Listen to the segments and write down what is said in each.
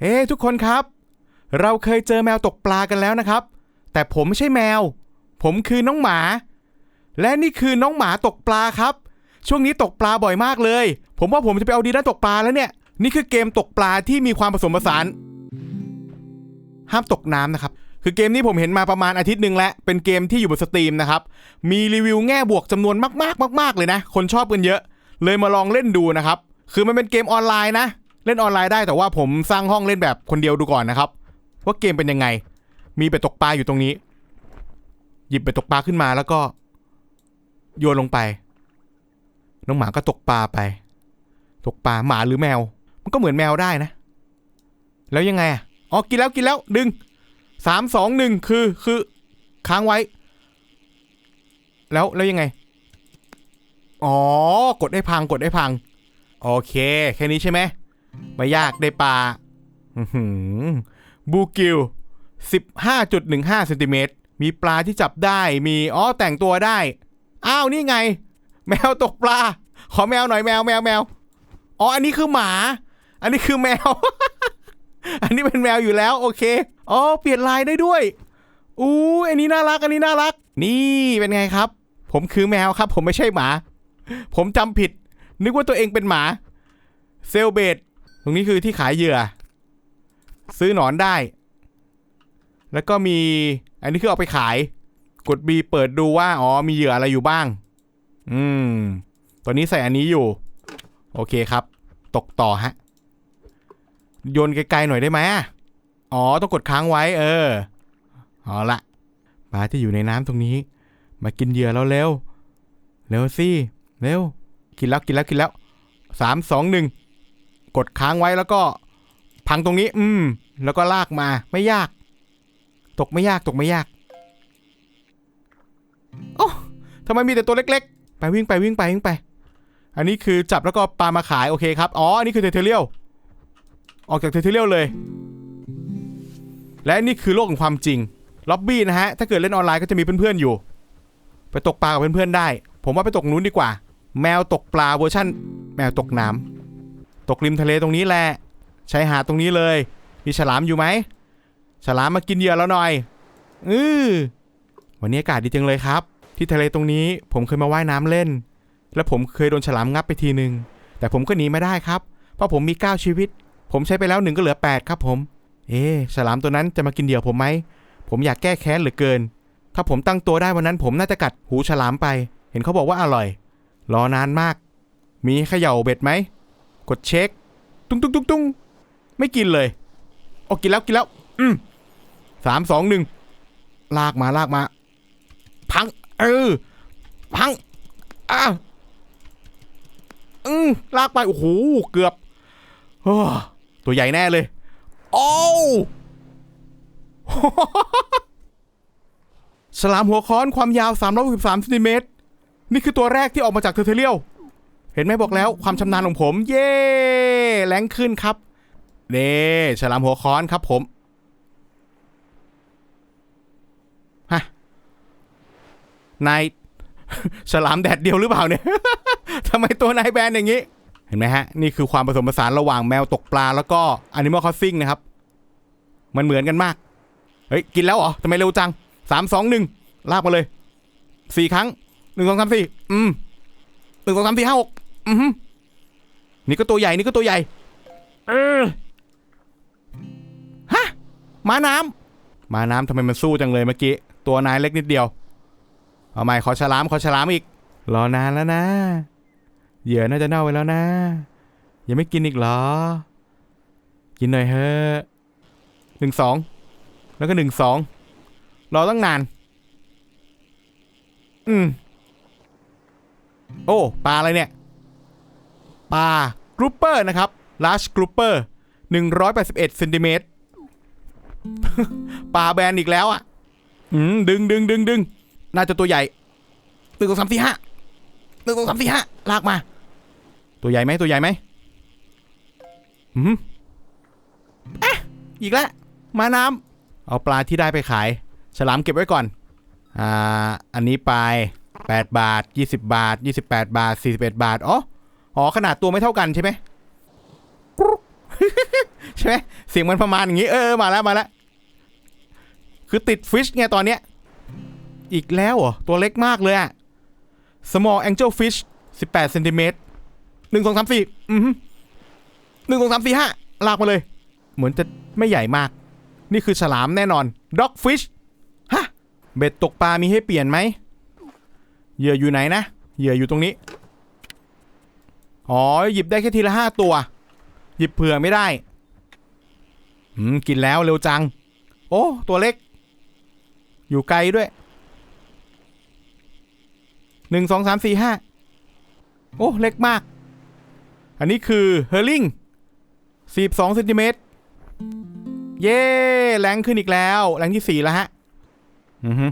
เฮ้ทุกคนครับ เราเคยเจอแมวตกปลากันแล้วนะครับ แต่ผมไม่ใช่แมว ผมคือน้องหมา และนี่คือน้องหมาตกปลาครับ ช่วงนี้ตกปลาบ่อยมากเลย ผมว่าผมจะไปเอาดีด้านตกปลาแล้วเนี่ย นี่คือเกมตกปลาที่มีความผสมผสาน ห้ามตกน้ำนะครับ คือเกมนี้ผมเห็นมาประมาณอาทิตย์หนึ่งแล้ว เป็นเกมที่อยู่บนสตรีมนะครับ มีรีวิวแง่บวกจำนวนมากๆมาก ๆ เลยนะ คนชอบกันเยอะ เลยมาลองเล่นดูนะครับ คือมันเป็นเกมออนไลน์นะ เล่นออนไลน์ได้แต่ว่าผมสร้างห้องเล่นแบบคนเดียวดูก่อนนะครับ ว่าเกมเป็นยังไง มีเป็ดตกปลาอยู่ตรงนี้ หยิบเป็ดตกปลาขึ้นมาแล้วก็ โยนลงไป น้องหมาก็ตกปลาไป ตกปลาหมาหรือแมว มันก็เหมือนแมวได้นะ แล้วยังไงอะอ๋อกินแล้วกินแล้วดึงสามสองหนึ่งคือคือ ค้างไว้ แล้วแล้วยังไง อ๋อ กดให้พังกดให้พัง โอเค แค่นี้ใช่ไหม ไม่ยากได้ปลาอื้อหือบูกิล 15.15เซนติเมตร มีปลาที่จับได้ มีอ๋อแต่งตัวได้ อ้าวนี่ไง แมวตกปลา ขอแมวหน่อยแมวแมวแมว อ๋ออันนี้คือหมา อันนี้คือแมว อันนี้เป็นแมวอยู่แล้วโอเค อ๋อเปลี่ยนลายได้ด้วย อู้อันนี้น่ารัก อันนี้น่ารัก นี่เป็นไงครับ ผมคือแมวครับ ผมไม่ใช่หมา ผมจำผิด นึกว่าตัวเองเป็นหมา เซลเบด ตรงนี้คือที่ขายเหยื่อ ซื้อหนอนได้ แล้วก็มี อันนี้คือเอาไปขาย กด B เปิดดูว่า อ๋อ มีเหยื่ออะไรอยู่บ้าง อืม ตอนนี้ใส่อันนี้อยู่ โอเคครับ ตกต่อฮะ โยนไกลๆหน่อยได้ไหมอ๋อ ต้องกดค้างไว้ เออ เอาละปลาที่อยู่ในน้ำตรงนี้ มากินเหยื่อแล้วเร็ว เร็วสิ เร็ว กินแล้วกินแล้วกินแล้ว สามสองหนึ่ง กดค้างไว้แล้วก็พังตรงนี้ อืม แล้วก็ลากมาไม่ยาก ตกไม่ยากตกไม่ยากโอ้ทำไมมีแต่ตัวเล็ก ๆ ไปวิ่งไปวิ่งไปวิ่งไป อันนี้คือจับแล้วก็ปลามาขายโอเคครับอ๋ออันนี้คือเทเทเรียลออกจากเทเทเรียลเลย และนี่คือโลกของความจริงล็อบบี้นะฮะถ้าเกิดเล่นออนไลน์ก็จะมีเพื่อนๆอยู่ ไปตกปลากับเพื่อนๆได้ ผมว่าไปตกนู้นดีกว่า แมวตกปลาเวอร์ชั่น แมวตกน้ำ ตกริมทะเลตรงนี้แหละชายหาดตรงนี้เลย มีฉลามอยู่ไหมฉลามมากินเหยื่อแล้วหน่อยอือวันนี้อากาศดีจังเลยครับ ที่ทะเลตรงนี้ผมเคยมาว่ายน้ำเล่น และผมเคยโดนฉลามงับไปทีหนึ่งแต่ผมก็หนีไม่ได้ครับ เพราะผมมี 9 ชีวิต ผมใช้ไปแล้วหนึ่งก็เหลือ 8 ครับผม เอ๊ฉลามตัวนั้นจะมากินเหยื่อผมไหม ผมอยากแก้แค้นเหลือเกิน ถ้าผมตั้งตัวได้วันนั้นผมน่าจะกัดหูฉลามไป เห็นเขาบอกว่าอร่อย รอนานมาก มีเขย่าเบ็ดไหม กดเช็ค ตุ้งตุ้งตุ้งตุ้งไม่กินเลยโอ้กินแล้วกินแล้ว อืมสามสองหนึ่งลากมาลากมา พัง เออ พังอ้าอืมลากไป โอ้โห เกือบโอ้ตัวใหญ่แน่เลย โอ้วฉลามหัวค้อนความยาว 363ซนติเมตร นี่คือตัวแรกที่ออกมาจากเทอร์เทเรียล เห็นไหมบอกแล้วความชำนาญของผม เย้แรงขึ้นครับเน่ฉลามหัวค้อนครับผมฮะนายฉลามแดดเดียวหรือเปล่าเนี่ยทำไมตัวนายแบนอย่างนี้เห็นไหมฮะ นี่คือความผสมผสานระหว่างแมวตกปลาแล้วก็ Animal Crossing นะครับ มันเหมือนกันมาก เฮ้ย กินแล้วเหรอทำไมเร็วจังสามสองหนึ่งลากมาเลยสี่ครั้งหนึ่งสองสามสี่อืมหนึ่งสองสามสี่ห้าหก อืมนี่ก็ตัวใหญ่นี่ก็ตัวใหญ่เออฮะม้าน้ำม้าน้ำทำไมมันสู้จังเลยเมื่อกี้ ตัวนายเล็กนิดเดียว เอาใหม่ขอฉลามขอฉลามอีก รอนานแล้วนะ เหยื่อน่าจะเน่าไปแล้วนะ ยังไม่กินอีกเหรอ กินหน่อยเถอะหนึ่งสองแล้วก็หนึ่งสองรอตั้งนาน อืม โอ้ ปลาอะไรเนี่ย ปลากรุ๊ปเปอร์นะครับ large grouper 181เซนติเมตรปลาแบนอีกแล้วอะดึงดึงดึงดึงน่าจะตัวใหญ่หนึ่งสองสามสี่ห้าหนึ่งสองสามสี่ห้าลากมา ตัวใหญ่ไหมตัวใหญ่ไหมอืมอ๊ะอีกแล้วมาน้ำเอาปลาที่ได้ไปขาย ฉลามเก็บไว้ก่อน อ่า อันนี้ไป 8 บาท 20 บาท 28 บาท 41 บาท อ๋อ อ๋อขนาดตัวไม่เท่ากันใช่ไหมใช่ไหมเสียงมันประมาณอย่างนี้ เออมาแล้วมาแล้วคือติดฟิชไงตอนเนี้ย อีกแล้วเหรอ ตัวเล็กมากเลยอะ small angel fish 18เซนติเมตรหนึ่งสองสามสี่อือหนึ่งสองสามสี่ห้าลากมาเลย เหมือนจะไม่ใหญ่มาก นี่คือฉลามแน่นอน dog fish ฮะ เบ็ดตกปลามีให้เปลี่ยนไหมเหยื่ออยู่ไหนนะ เหยื่ออยู่ตรงนี้ อ๋อ หยิบได้แค่ทีละห้าตัว หยิบเผื่อไม่ได้ อืม กินแล้วเร็วจัง โอ้ ตัวเล็ก อยู่ไกลด้วยหนึ่งสองสามสี่ห้าโอ้ เล็กมาก อันนี้คือเฮอร์ลิงสี่สองเซนติเมตร เย้แรงขึ้นอีกแล้วแรงที่สี่แล้วฮะ อือฮึ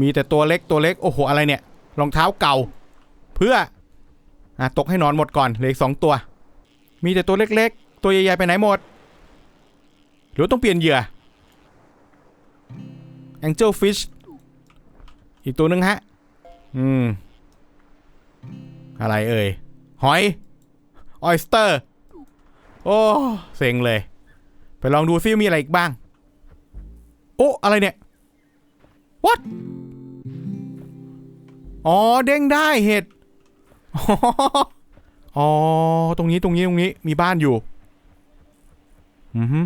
มีแต่ตัวเล็กตัวเล็ก โอ้โห อะไรเนี่ย รองเท้าเก่า เพื่อ อะตกให้นอนหมดก่อนเหลืออีกสองตัว มีแต่ตัวเล็กๆ ตัวใหญ่ๆไปไหนหมด หรือต้องเปลี่ยนเหยื่อ Angel Fish อีกตัวหนึ่งฮะ อืม อะไรเอ่ย หอย ออยสเตอร์ โอ้เซ็งเลย ไปลองดูซิว่ามีอะไรอีกบ้าง โอ้ อะไรเนี่ย what อ๋อ เด้งได้เห็ด อ๋อ ตรงนี้ตรงนี้ตรงนี้มีบ้านอยู่ อือฮึ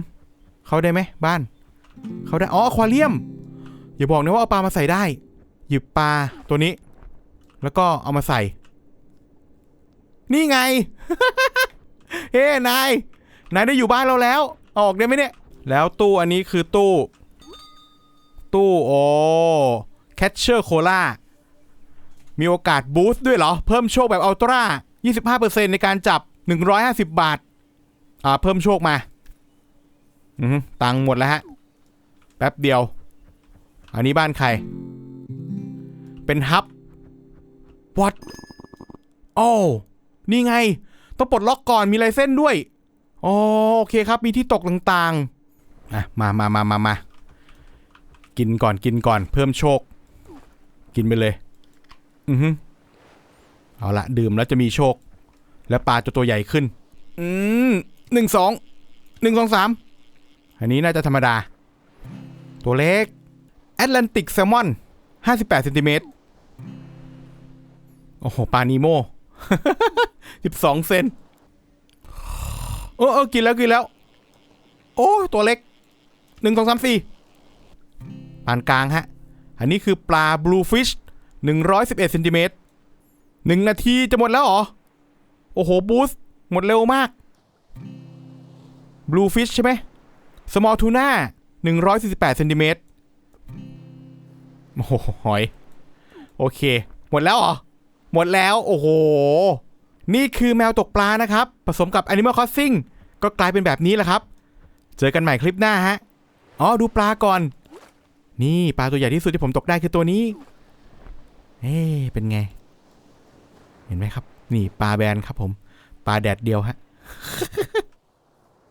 เข้าได้ไหมบ้าน เข้าได้ อ๋ออควาเรียม อย่าบอกนะว่าเอาปลามาใส่ได้ หยิบปลาตัวนี้ แล้วก็เอามาใส่ นี่ไง เฮ้นาย นายได้อยู่บ้านเราแล้ว ออกได้ไหมเนี่ย แล้วตู้อันนี้คือตู้ ตู้ โอ้แคชเชอร์โคล่า มีโอกาสบูสต์ด้วยเหรอ เพิ่มโชคแบบอัลตร้า25%ในการจับ 150 บาท อ่า เพิ่มโชคมา อือฮึตังค์หมดแล้วฮะ แป๊บเดียว อันนี้บ้านใคร เป็นฮับ what โอ้นี่ไง ต้องปลดล็อกก่อนมีลายเส้นด้วยอ๋อโอเคครับ มีที่ตกต่างๆอะมามามามามากินก่อนกินก่อน เพิ่มโชค กินไปเลย อือฮึเอาละดื่มแล้วจะมีโชค แล้วปลาจะตัวใหญ่ขึ้น อืมหนึ่งสองหนึ่งสองสามอันนี้น่าจะธรรมดา ตัวเล็กแอตแลนติกแซลมอนห้าสิบแปดเซนติเมตรโอ้โหปลานีโมสิบสองเซนเออเออกินแล้วกินแล้ว โอ้ตัวเล็กหนึ่งสองสามสี่ปานกลางฮะ อันนี้คือปลาบลูฟิช หนึ่งร้อยสิบเอ็ดเซนติเมตรหนึ่งนาทีจะหมดแล้วเหรอ โอ้โห บูสต์หมดเร็วมากบลูฟิชใช่ไหมสมอลทูน่าหนึ่งร้อยสี่สิบแปดเซนติเมตรโอ้โหหอย โอเค หมดแล้วเหรอ หมดแล้ว โอ้โห นี่คือแมวตกปลานะครับ ผสมกับ Animal Crossing ก็กลายเป็นแบบนี้แหละครับ เจอกันใหม่คลิปหน้าฮะ อ๋อ ดูปลาก่อน นี่ปลาตัวใหญ่ที่สุดที่ผมตกได้คือตัวนี้ เอ๊เป็นไง เห็นไหมครับ นี่ปลาแบนครับผม ปลาแดดเดียวฮะ